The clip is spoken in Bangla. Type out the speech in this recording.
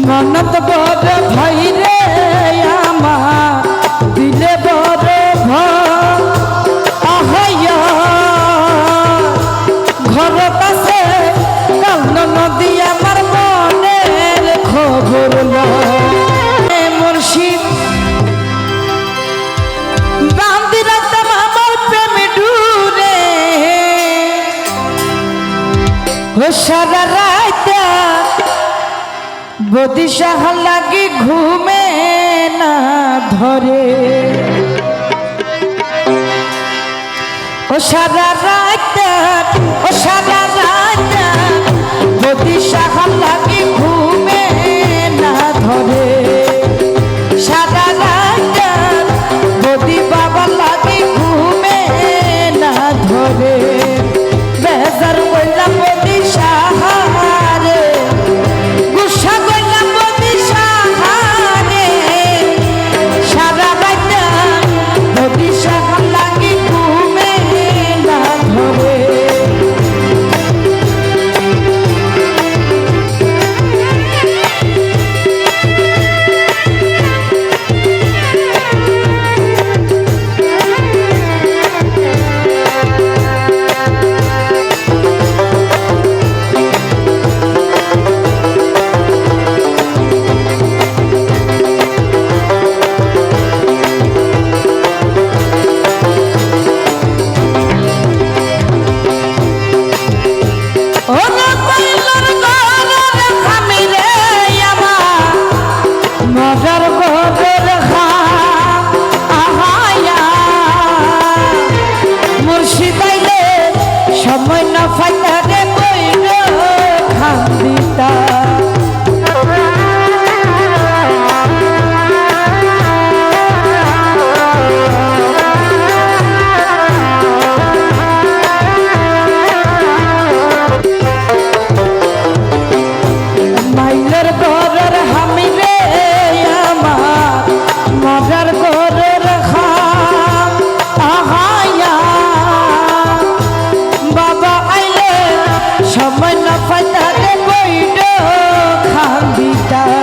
ননদ বড় ভাই রে আমার, দিলে বড় ভাইয়া ঘর পাশে কাল নদী আমার মনের খবর মুর্শিদ বান্দি রাখতাম আমার প্রেমে ডুরে ও সারা রাইতা বদিশাহ লাগি ঘুমে না ধরে। ও সারা রাত ও না ফাইলা i'll be Bambita.